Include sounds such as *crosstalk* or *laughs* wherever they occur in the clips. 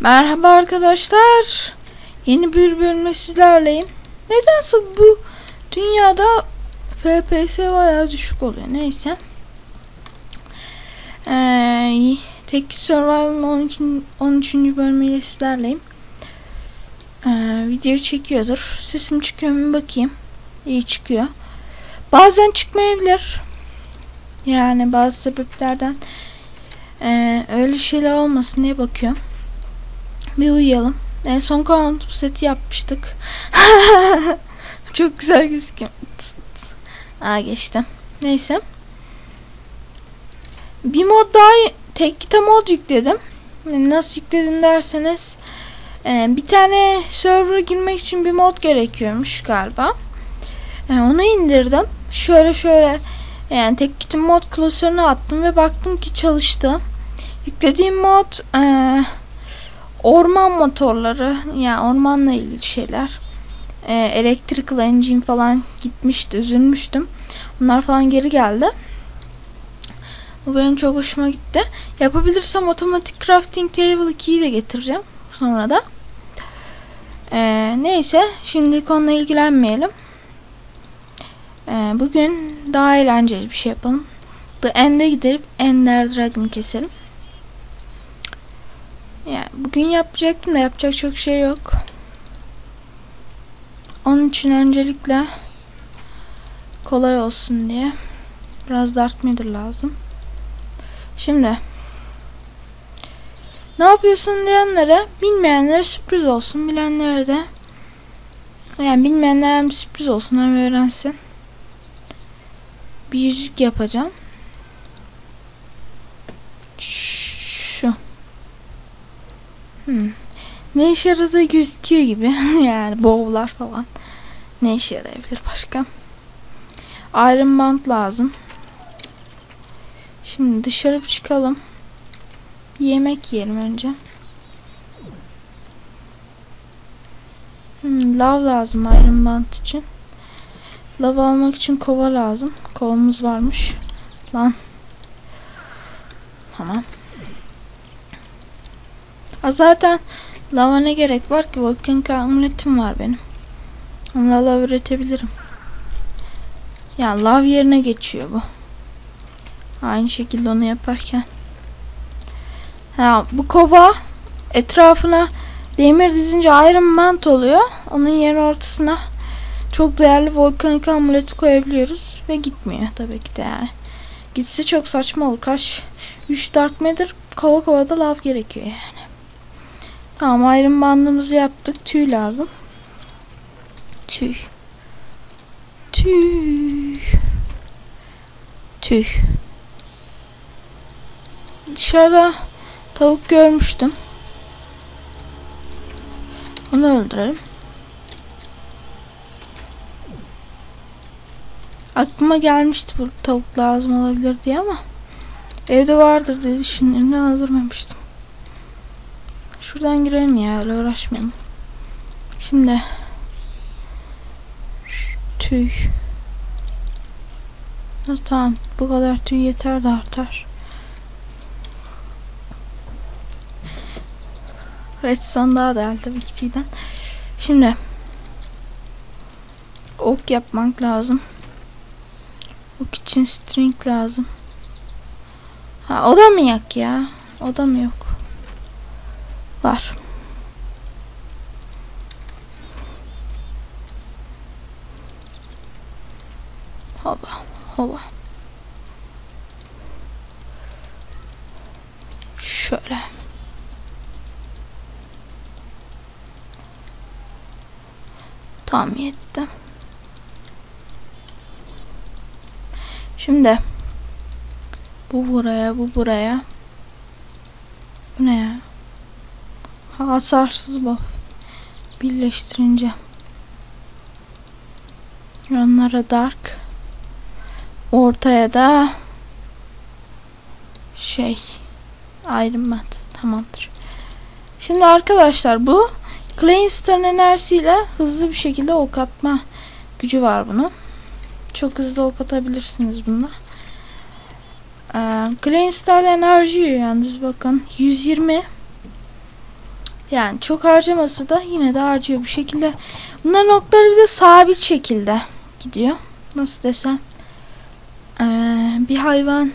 Merhaba arkadaşlar. Yeni bir bölümle sizlerleyim. Nedense bu dünyada FPS bayağı düşük oluyor. Neyse. Ee, tek Survival'ın 12. 13. bölümüyle sizlerleyim. Ee, video çekiyordur. Sesim çıkıyor mu bakayım. İyi çıkıyor. Bazen çıkmayabilir. Yani bazı sebeplerden ee, öyle şeyler olmasın diye bakıyorum. Bir uyuyalım. En son kanal seti yapmıştık. *laughs* Çok güzel gözüküyor. Aa geçtim. Neyse. Bir mod daha tek kita mod yükledim. Nasıl yükledin derseniz e, bir tane server'a girmek için bir mod gerekiyormuş galiba. E, onu indirdim. Şöyle şöyle yani tek kitin mod klasörüne attım ve baktım ki çalıştı. Yüklediğim mod eee orman motorları yani ormanla ilgili şeyler. E, electrical engine falan gitmişti üzülmüştüm. Bunlar falan geri geldi. Bu benim çok hoşuma gitti. Yapabilirsem otomatik crafting table 2'yi de getireceğim sonra da. E, neyse şimdi onunla ilgilenmeyelim. E, bugün daha eğlenceli bir şey yapalım. The End'e gidip Ender Dragon keselim yani bugün yapacaktım da yapacak çok şey yok. Onun için öncelikle kolay olsun diye biraz Dark Matter lazım. Şimdi ne yapıyorsun diyenlere bilmeyenlere sürpriz olsun. Bilenlere de yani bilmeyenlere hem sürpriz olsun hem öğrensin. Bir yüzük yapacağım. Şu. Ne işe yaradığı gözüküyor gibi. *laughs* yani bowlar falan. Ne işe yarayabilir başka? Iron Band lazım. Şimdi dışarı çıkalım. Bir yemek yiyelim önce. Hmm, lav lazım Iron Band için. Lav almak için kova lazım. Kovamız varmış. Lan. Tamam. Ha zaten lava ne gerek var ki? Volkanik amuletim var benim. Onunla lav üretebilirim. Ya lav yerine geçiyor bu. Aynı şekilde onu yaparken. Ha bu kova etrafına demir dizince Iron Mant oluyor. Onun yerin ortasına çok değerli volkanik amuleti koyabiliyoruz ve gitmiyor tabii ki de yani. Gitse çok saçma olur. Kaç 3 Dark Matter kova kovada lav gerekiyor yani. Tamam ayrım bandımızı yaptık. Tüy lazım. Tüy. Tüy. Tüy. Dışarıda tavuk görmüştüm. Onu öldürelim. Aklıma gelmişti bu tavuk lazım olabilir diye ama evde vardır diye düşündüm. öldürmemiştim. Şuradan girelim ya öyle uğraşmayalım. Şimdi tüy. Tamam bu kadar tüy yeter de artar. Redstone daha değerli tabii ki tüyden. Şimdi ok yapmak lazım. Ok için string lazım. Ha o da mı yak ya? O mı yok? Var. Hova, hova. Şöyle. Tam yetti. Şimdi bu buraya, bu buraya. Bu ne ya? Hasarsız bu. Birleştirince. Yanlara dark. Ortaya da şey ayrılmadı. Tamamdır. Şimdi arkadaşlar bu Claynstar'ın enerjisiyle hızlı bir şekilde ok atma gücü var bunun. Çok hızlı ok atabilirsiniz bununla. Ee, Claynstar'la enerji yalnız bakın. 120 Yani çok harcaması da yine de harcıyor bu şekilde. Bunların okları bize sabit şekilde gidiyor. Nasıl desem. Ee, bir hayvan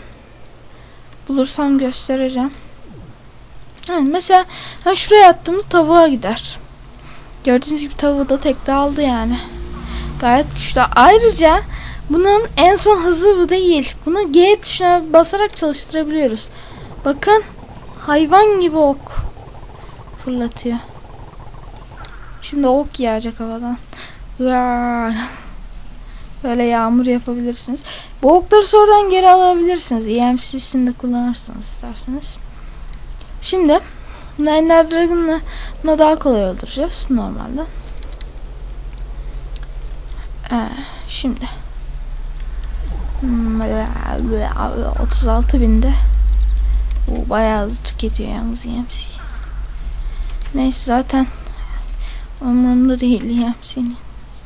bulursam göstereceğim. Yani mesela ben şuraya attığımda tavuğa gider. Gördüğünüz gibi tavuğu da tek de aldı yani. Gayet güçlü. Ayrıca bunun en son hızı bu değil. Bunu G tuşuna basarak çalıştırabiliyoruz. Bakın hayvan gibi ok fırlatıyor. Şimdi ok yağacak havadan. Böyle yağmur yapabilirsiniz. Bu okları sonradan geri alabilirsiniz. EMC'sini de kullanırsınız isterseniz. Şimdi Niner Dragon'la daha kolay öldüreceğiz normalde. Ee, şimdi hmm, 36 binde bu bayağı hızlı tüketiyor yalnız EMC. Neyse zaten umurumda değil EMC'nin.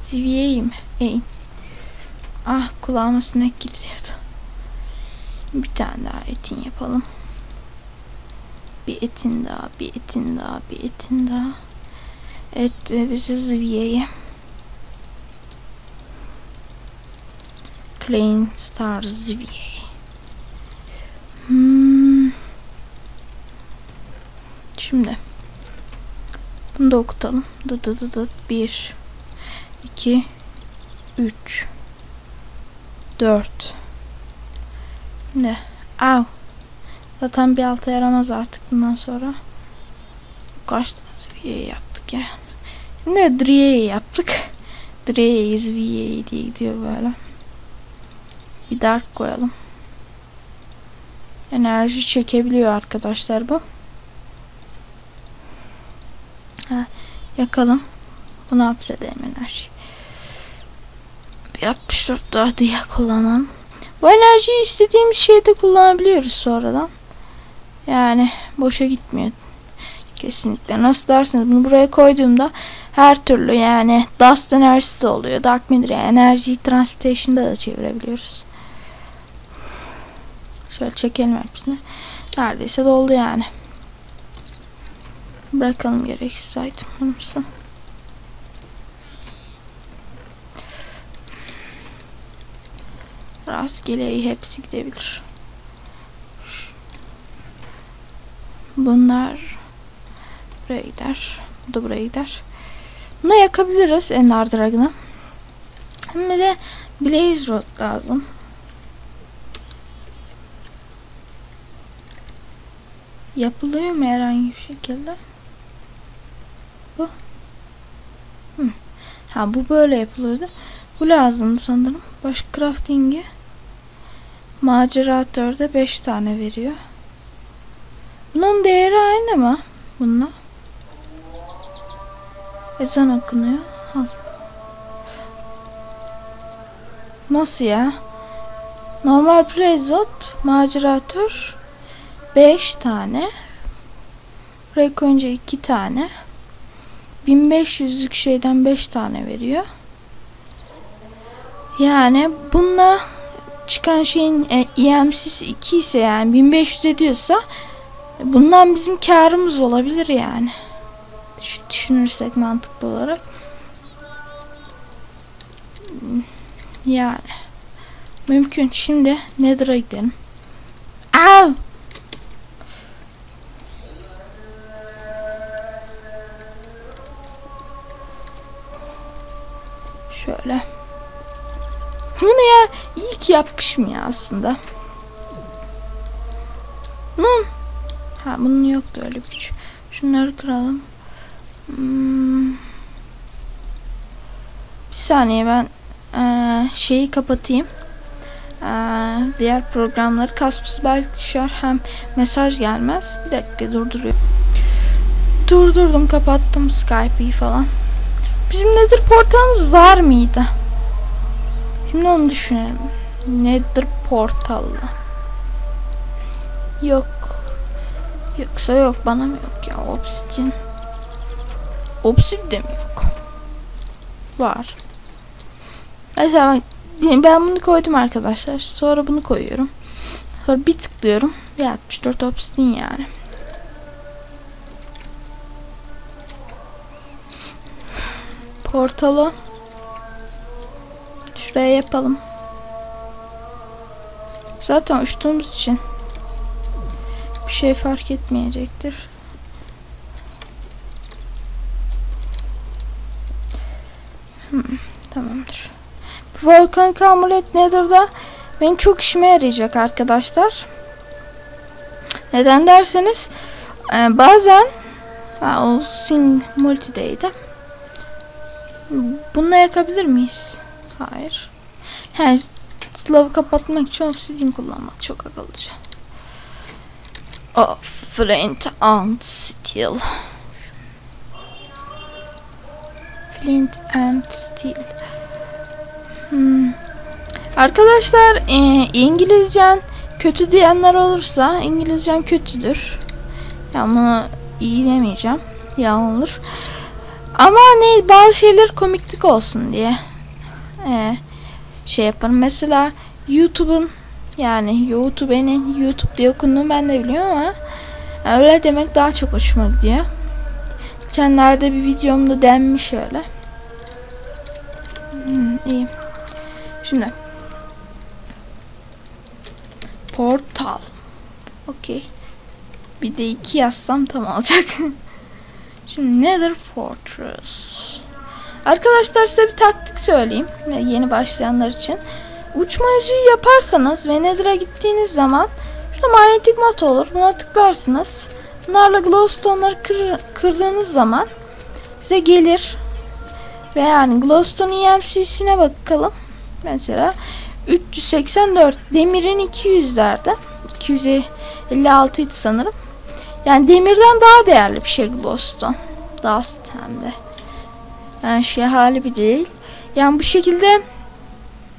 Seviyeyim. Eğin. Ah kulağıma sinek gidiyordu. Bir tane daha etin yapalım. Bir etin daha, bir etin daha, bir etin daha. Et e, bizi ziviyeye. Klein Star Ziviye. Hmm. Şimdi bunu da okutalım. Dı dı dı dı. 1 2 3 4 Ne? Av. Zaten bir alta yaramaz artık bundan sonra. Kaç seviye yaptık ya. Şimdi Driye'yi yaptık. Driye'yiz VA diye gidiyor böyle. Bir dark koyalım. Enerji çekebiliyor arkadaşlar bu. Ha, yakalım. Bunu hapsedelim enerji. Bir 64 daha diye kullanalım. Bu enerjiyi istediğimiz şeyde kullanabiliyoruz sonradan. Yani boşa gitmiyor. Kesinlikle. Nasıl derseniz bunu buraya koyduğumda her türlü yani Dust enerjisi de oluyor. Dark Matter enerjiyi Transmutation'da da çevirebiliyoruz. Şöyle çekelim hepsini. Neredeyse doldu yani. Bırakalım gereksiz itemlarımızı. Rastgele hepsi gidebilir. Bunlar buraya gider. Bu da buraya gider. Bunu yakabiliriz Ender Dragon'ı. Hem de Blaze Rod lazım. Yapılıyor mu herhangi bir şekilde? Bu. Hı. Ha bu böyle yapılıyordu. Bu lazım sanırım. Baş crafting'i maceratörde 5 tane veriyor. Bunun değeri aynı mı? Bununla. Ezan okunuyor. Al. Nasıl ya? Normal prezot, maceratör 5 tane. Buraya koyunca 2 tane. 1500'lük şeyden 5 tane veriyor. Yani bununla çıkan şeyin e, EMC'si 2 ise yani 1500 ediyorsa bundan bizim karımız olabilir yani. Şu düşünürsek mantıklı olarak. Yani mümkün. Şimdi Nether'a gidelim. Au! Şöyle. Bunu ya iyi ki yapmışım ya aslında. Bunun ha bunun yoktu öyle bir şey. Şunları kıralım. Hmm. Bir saniye ben ee, şeyi kapatayım. Ee, diğer programları kasması belki düşer hem mesaj gelmez. Bir dakika durduruyor. Durdurdum kapattım Skype'yi falan. Bizim nedir portalımız var mıydı? Şimdi onu düşünelim. Nedir portalı? Yok. Yoksa yok bana mı yok ya. Obsidian de mi yok? Var. Mesela ben, ben bunu koydum arkadaşlar. Sonra bunu koyuyorum. Sonra bir tıklıyorum. Ve 64 obsidian yani. Portalı şuraya yapalım. Zaten uçtuğumuz için bir şey fark etmeyecektir. Hmm, tamamdır. Volkan amulet Nether'da benim çok işime yarayacak arkadaşlar. Neden derseniz e, bazen o Sin Multi'deydi. Bununla yakabilir miyiz? Hayır. He, Slav'ı kapatmak için obsidian kullanmak çok akıllıca. Oh, flint and steel. Flint and steel. Hmm. Arkadaşlar e, İngilizcen kötü diyenler olursa İngilizcem kötüdür. Yani bunu iyi demeyeceğim. Yalan olur. Ama ne bazı şeyler komiklik olsun diye e, şey yaparım. Mesela YouTube'un yani YouTube'nin YouTube diye okunduğunu ben de biliyorum ama öyle demek daha çok hoşuma gidiyor. Geçenlerde bir videomda denmiş öyle. Hmm, iyi. Şimdi Portal. Okey. Bir de iki yazsam tam olacak. *laughs* Şimdi Nether Fortress. Arkadaşlar size bir taktik söyleyeyim. Yeni başlayanlar için. Uçma yüzüğü yaparsanız ve Nether'a gittiğiniz zaman şurada manyetik mat olur. Buna tıklarsınız. Bunlarla glowstone'ları kır, kırdığınız zaman size gelir. Ve yani glowstone EMC'sine bakalım. Mesela 384 demirin 200'lerde 256 idi sanırım. Yani demirden daha değerli bir şey glowstone. Dust hem de. Yani şey hali bir değil. Yani bu şekilde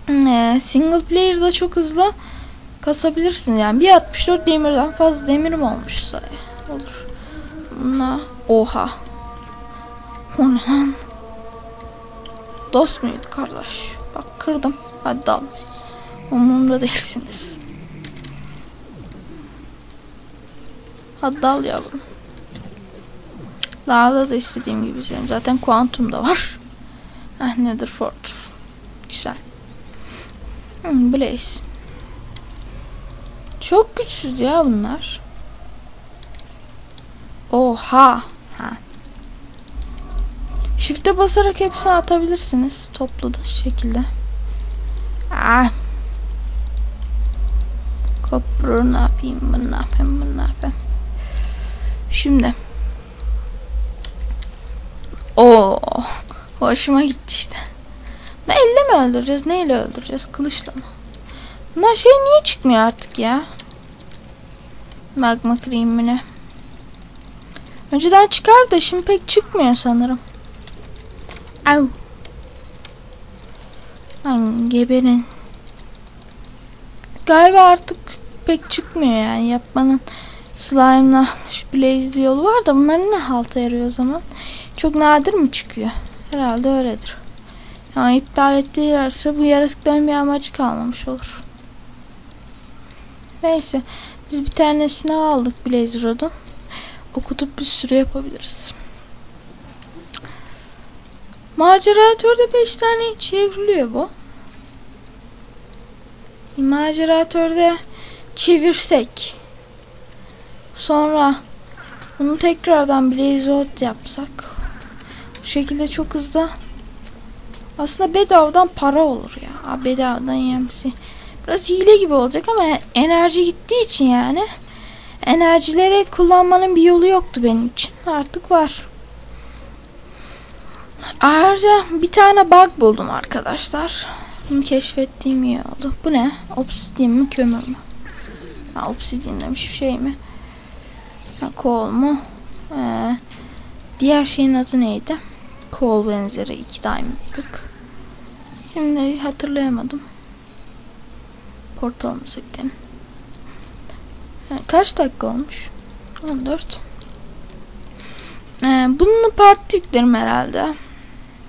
e, single player'da çok hızlı kasabilirsin. Yani bir 64 demirden fazla demirim olmuşsa olur. Bununla oha. O lan? Dost muydu kardeş? Bak kırdım. Hadi dal. Umurumda değilsiniz. Hadi dal yavrum. Lavda da istediğim gibi senin. Zaten kuantum da var. Heh Nether Fortress. Güzel. Hmm, Blaze. Çok güçsüz ya bunlar. Oha. Ha. Shift'e basarak hepsini atabilirsiniz. Toplu da şekilde. Ah. Kopru ne yapayım, bunu ne yapayım, bunu ne yapayım. Şimdi. Oo, hoşuma gitti işte. Ne elle mi öldüreceğiz? Neyle öldüreceğiz? Kılıçla mı? Bunlar şey niye çıkmıyor artık ya? Magma kremine. Önceden çıkardı, şimdi pek çıkmıyor sanırım. Au. Lan geberin. Galiba artık pek çıkmıyor yani yapmanın slime'la şu blaze yolu var da bunların ne halta yarıyor o zaman? Çok nadir mi çıkıyor? Herhalde öyledir. Yani iptal ettiği yerse bu yaratıkların bir amacı kalmamış olur. Neyse. Biz bir tanesini aldık Blaze Rod'un. Okutup bir sürü yapabiliriz. Maceratörde 5 tane çevriliyor bu. Maceratörde çevirsek. Sonra bunu tekrardan Blaze Rod yapsak. Bu şekilde çok hızlı. Aslında bedavadan para olur ya. Aa, bedavadan yemsi. Biraz hile gibi olacak ama enerji gittiği için yani. Enerjileri kullanmanın bir yolu yoktu benim için. Artık var. Ayrıca bir tane bug buldum arkadaşlar. Bunu keşfettiğim iyi oldu. Bu ne? Obsidian mi kömür mü? Ha, obsidian demiş bir şey mi? Kol mu? Ee, diğer şeyin adı neydi? Kol benzeri iki diamond'lık. Şimdi hatırlayamadım. Portalımıza gidelim. Ha, kaç dakika olmuş? 14. Ee, bununla parti yüklerim herhalde.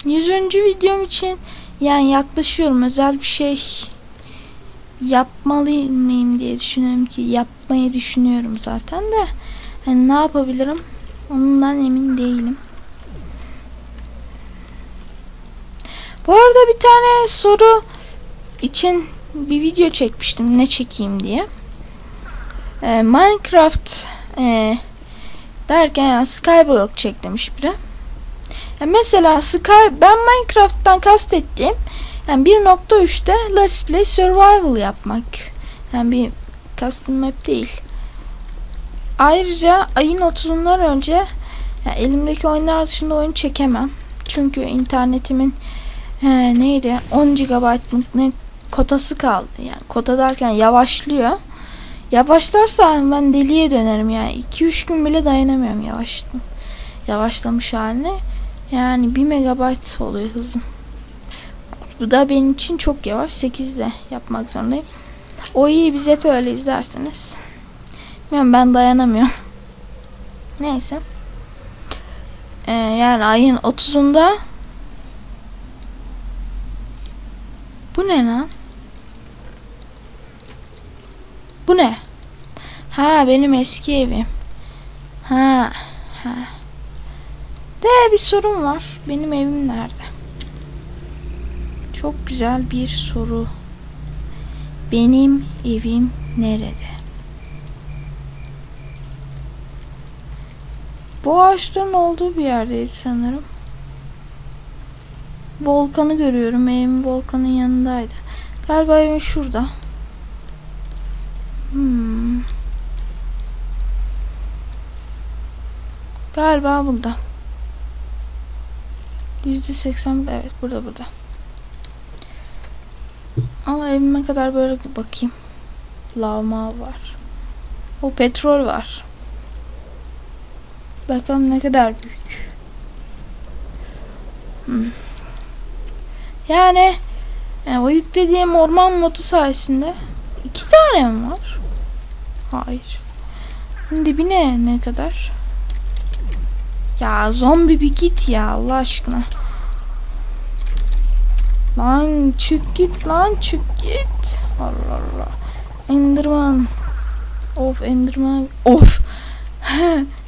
100. videom için yani yaklaşıyorum özel bir şey yapmalı mıyım diye düşünüyorum ki yapmayı düşünüyorum zaten de yani ne yapabilirim ondan emin değilim. Bu arada bir tane soru için bir video çekmiştim ne çekeyim diye. Ee, Minecraft e, derken yani Skyblock çek demiş biri. Ya mesela Sky ben Minecraft'tan kastettiğim yani 1.3'te Let's Play Survival yapmak. Yani bir custom map değil. Ayrıca ayın 30'undan önce yani elimdeki oyunlar dışında oyun çekemem. Çünkü internetimin he, neydi 10 GB ne kotası kaldı. Yani kota derken yavaşlıyor. Yavaşlarsa ben deliye dönerim yani. 2-3 gün bile dayanamıyorum yavaş yavaşlamış haline. Yani 1 megabayt oluyor hızım. Bu da benim için çok yavaş. 8'de yapmak zorundayım. O iyi biz hep öyle izlerseniz. Bilmiyorum ben dayanamıyorum. Neyse. Ee, yani ayın 30'unda Bu ne lan? Bu ne? Ha benim eski evim. Ha. Ha. De bir sorun var. Benim evim nerede? Çok güzel bir soru. Benim evim nerede? Bu ağaçların olduğu bir yerdeydi sanırım. Volkanı görüyorum. Evim volkanın yanındaydı. Galiba evim şurada. Hmm. Galiba burada. Yüzde seksen evet burada burada. Ama evime kadar böyle bakayım. Lavma var. O petrol var. Bakalım ne kadar büyük. Hmm. Yani, yani o yüklediğim orman modu sayesinde iki tane mi var? Hayır. Dibi ne ne kadar? Ya zombi bir git ya Allah aşkına. Lan çık git lan çık git. Allah Allah. Enderman. Of Enderman. Of. *laughs*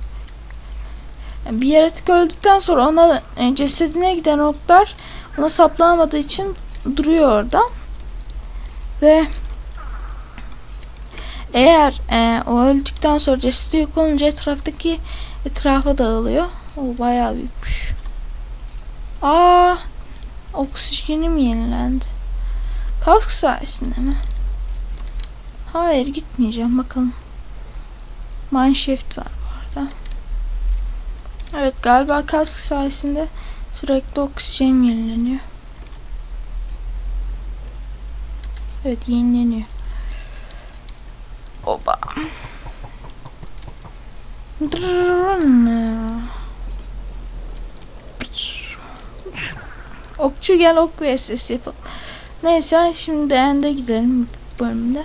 bir yaratık öldükten sonra ona e, cesedine giden oklar ona saplanamadığı için duruyor orada. Ve eğer e, o öldükten sonra cesedi yok olunca etraftaki etrafa dağılıyor. O bayağı büyükmüş. Aa, oksijenim yenilendi. Kask sayesinde mi? Hayır gitmeyeceğim bakalım. Mineshaft var. Evet galiba kask sayesinde sürekli oksijen yenileniyor. Evet yenileniyor. Oba. Okçu gel ok vs yapalım. Neyse şimdi ende gidelim bölümde.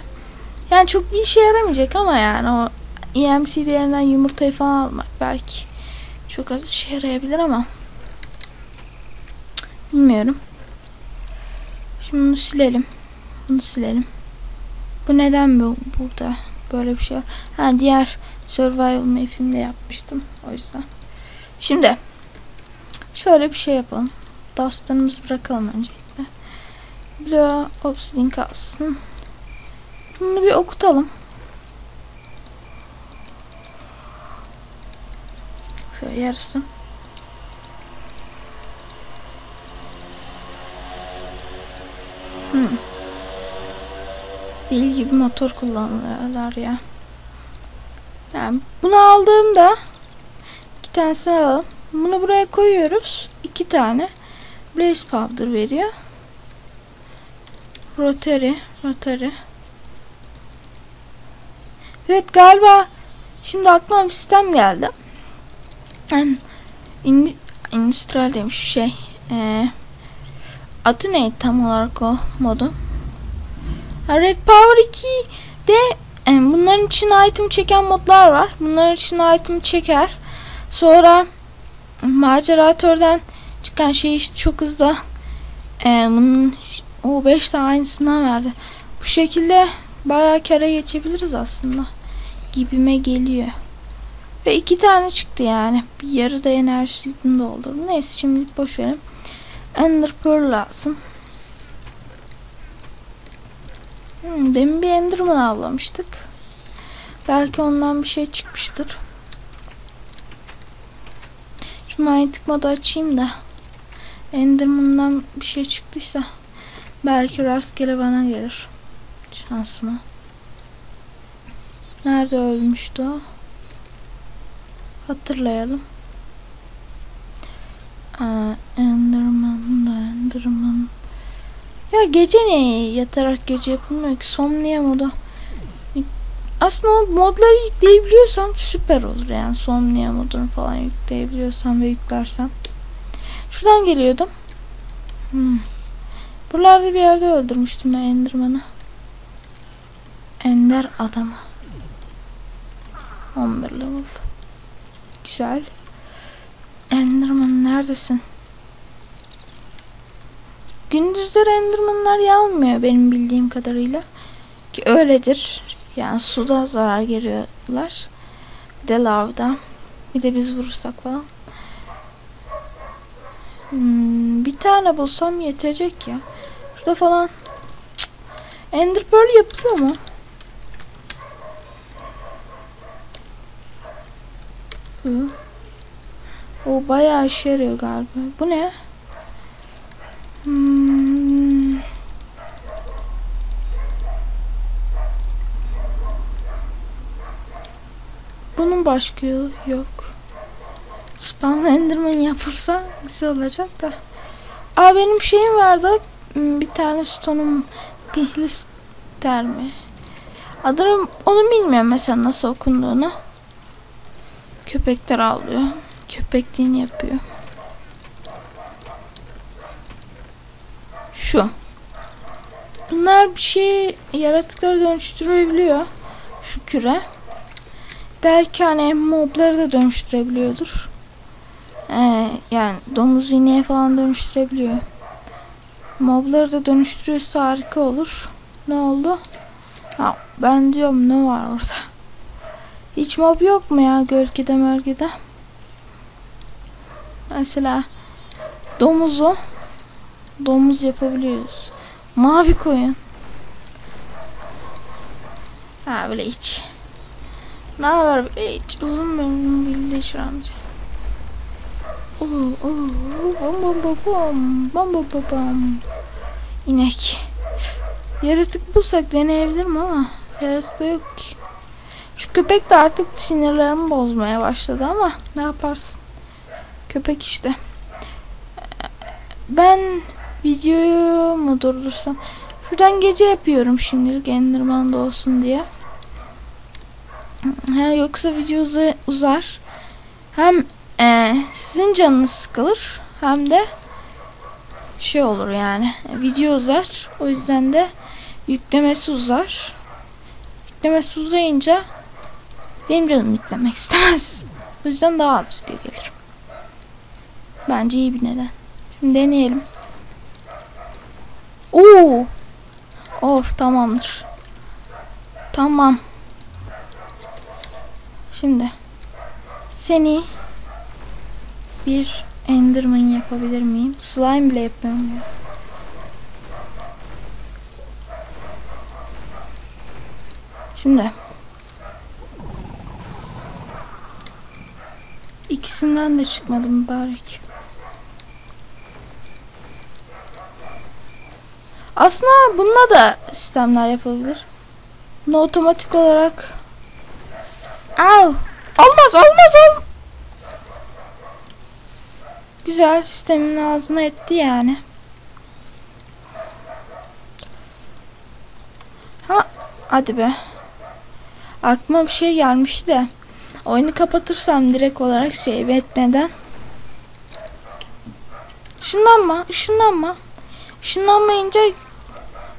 Yani çok bir işe yaramayacak ama yani o EMC değerinden yumurtayı falan almak belki çok az işe yarayabilir ama bilmiyorum. Şimdi bunu silelim. Bunu silelim. Bu neden bu burada böyle bir şey var? Ha diğer survival map'imde yapmıştım o yüzden. Şimdi şöyle bir şey yapalım. Dust'larımızı bırakalım öncelikle. Blue obsidian kalsın. Bunu bir okutalım. Şöyle yarısı. Hmm. Deli gibi motor kullanıyorlar ya. Yani bunu aldığımda iki tanesini alalım. Bunu buraya koyuyoruz. iki tane blaze powder veriyor. Rotary, rotary. Evet galiba şimdi aklıma bir sistem geldi. İndustrial demiş şey. Ee, adı neydi tam olarak o modu? Red Power 2'de yani bunların için item çeken modlar var. Bunların için item çeker. Sonra maceratörden çıkan şey işte çok hızlı e, bunun o 5 tane aynısından verdi. Bu şekilde bayağı kere geçebiliriz aslında. Gibime geliyor. Ve iki tane çıktı yani. Bir yarı da enerjisini doldurdum. Neyse şimdi boş verin. Ender Pearl lazım. Hmm, demin bir Enderman avlamıştık. Belki ondan bir şey çıkmıştır. Şu manyetik modu açayım da. Enderman'dan bir şey çıktıysa belki rastgele bana gelir. Şansıma. Nerede ölmüştü o? Hatırlayalım. Aa, Enderman Enderman. Ya gece niye yatarak gece yapılmıyor ki? Somnia modu. Aslında o modları yükleyebiliyorsam süper olur yani. Somnia modunu falan yükleyebiliyorsam ve yüklersem. Şuradan geliyordum. Hmm. Buralarda bir yerde öldürmüştüm ben Enderman'ı. Ender adamı. 11 level. Güzel. Enderman neredesin? Gündüzleri Enderman'lar yağmıyor benim bildiğim kadarıyla. Ki öyledir. Yani suda zarar görüyorlar. Bir de lavda. Bir de biz vurursak falan. Hmm, bir tane bulsam yetecek ya. Şurada falan. Cık. Ender Pearl yapılıyor mu? O bayağı işe yarıyor galiba. Bu ne? Hmm. Bunun başka yolu yok. Spawn Enderman yapılsa güzel olacak da. Aa benim şeyim vardı. Hmm, Bir tane stone'um Pihlister mi? Adını onu bilmiyorum mesela nasıl okunduğunu. Köpekler avlıyor. Köpekliğini yapıyor. Şu. Bunlar bir şey yaratıkları dönüştürebiliyor. Şu küre. Belki hani mobları da dönüştürebiliyordur. Ee, yani domuz ineğe falan dönüştürebiliyor. Mobları da dönüştürürse harika olur. Ne oldu? Ha, ben diyorum ne var orada? Hiç mob yok mu ya gölgede mölgede? Mesela domuzu domuz yapabiliyoruz. Mavi koyun. Ha böyle hiç. Ne haber böyle hiç uzun benim birleşir amca. Oo, oo, bom bom bom bom bom bom bom bom. İnek. Yaratık bulsak deneyebilirim ama yaratık da yok ki. Şu köpek de artık sinirlerimi bozmaya başladı ama ne yaparsın? Köpek işte. Ben videoyu mu durdursam? Şuradan gece yapıyorum şimdilik Enderman'da olsun diye. Ha, yoksa video uza- uzar. Hem e, sizin canınız sıkılır hem de şey olur yani video uzar. O yüzden de yüklemesi uzar. Yüklemesi uzayınca benim canım yüklemek istemez. O yüzden daha az video gelir. Bence iyi bir neden. Şimdi deneyelim. Oo! Of tamamdır. Tamam. Şimdi seni bir Enderman yapabilir miyim? Slime bile yapıyorum ya. Şimdi ikisinden de çıkmadı mübarek. Aslında bununla da sistemler yapabilir. Bunu otomatik olarak Au! Olmaz olmaz ol. Güzel sistemin ağzına etti yani. Ha hadi be. Aklıma bir şey gelmişti de. Oyunu kapatırsam direkt olarak save etmeden. Işınlanma, ışınlanma. Işınlanmayınca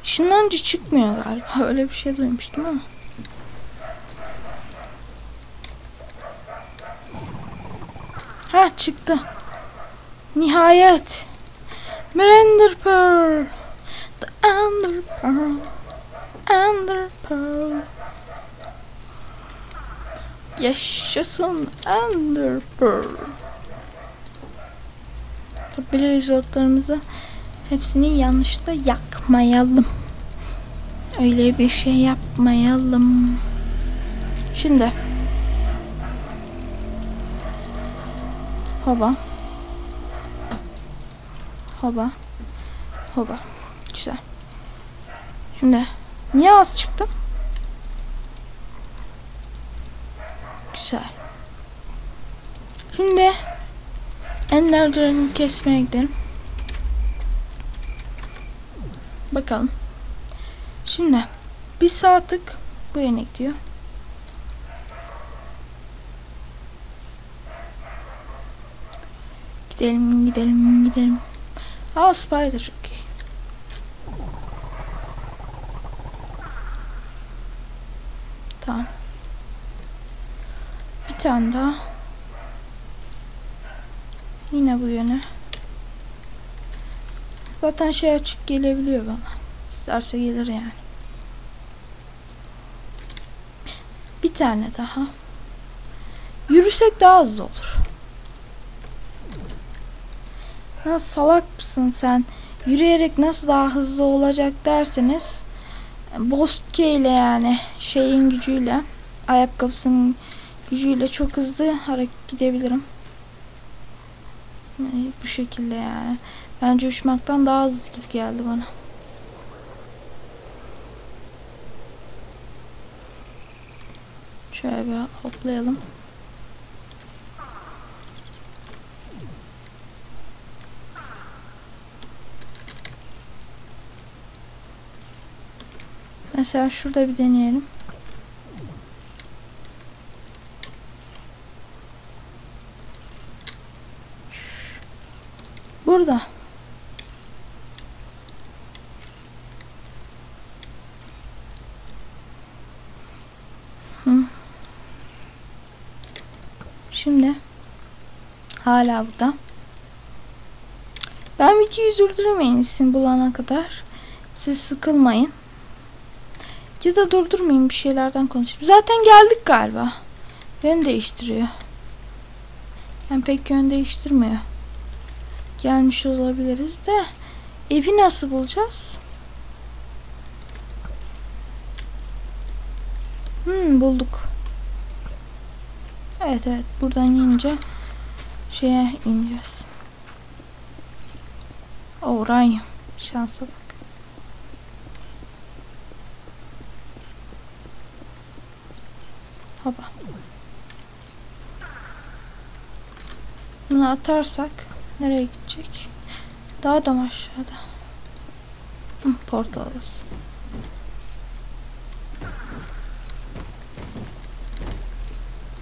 ışınlanınca çıkmıyor galiba. *laughs* Öyle bir şey duymuştum ama. Ha çıktı. Nihayet. Miranda Pearl. The Ender Pearl. Ender Pearl. Yaşasın Ender Pearl. Blazotlarımızı hepsini yanlışlıkla yakmayalım. Öyle bir şey yapmayalım. Şimdi Hoba. Hoba. Hoba. Güzel. Şimdi niye az çıktım? Güzel. Şimdi Ender'lerini kesmeye gidelim. Bakalım. Şimdi bir saatlik bu yöne gidiyor. Gidelim, gidelim, gidelim. Aa spider çok iyi. Tamam. Bir tane daha. Yine bu yöne. Zaten şey açık gelebiliyor bana. İsterse gelir yani. Bir tane daha. Yürüsek daha hızlı olur. Nasıl salak mısın sen? Yürüyerek nasıl daha hızlı olacak derseniz Bostke ile yani şeyin gücüyle ayakkabısının gücüyle çok hızlı hareket gidebilirim. Bu şekilde yani. Bence uçmaktan daha hızlı gibi geldi bana. Şöyle bir hoplayalım. Mesela şurada bir deneyelim. Burada. Hı. Şimdi hala burada. Ben videoyu durdurmayın isim bulana kadar. Siz sıkılmayın. Ya da durdurmayın bir şeylerden konuşup. Zaten geldik galiba. Yön değiştiriyor. Yani pek yön değiştirmiyor. Gelmiş olabiliriz de. Evi nasıl bulacağız? Hmm bulduk. Evet evet buradan inince şeye ineceğiz. O uranyum. Şansa bak. Hoppa. Bunu atarsak nereye gidecek? Daha da aşağıda? Portalız.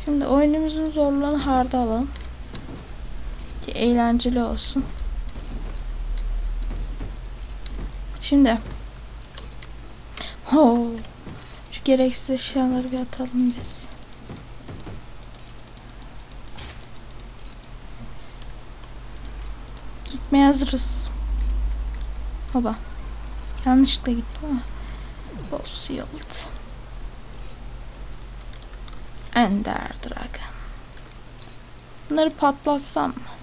Şimdi oyunumuzun zorluğunu harda alalım. Ki eğlenceli olsun. Şimdi. Oo. Şu gereksiz eşyaları bir atalım biz. Gitmeye hazırız. Baba. Yanlışlıkla gittim ama. Boss Yield. Ender Dragon. Bunları patlatsam mı?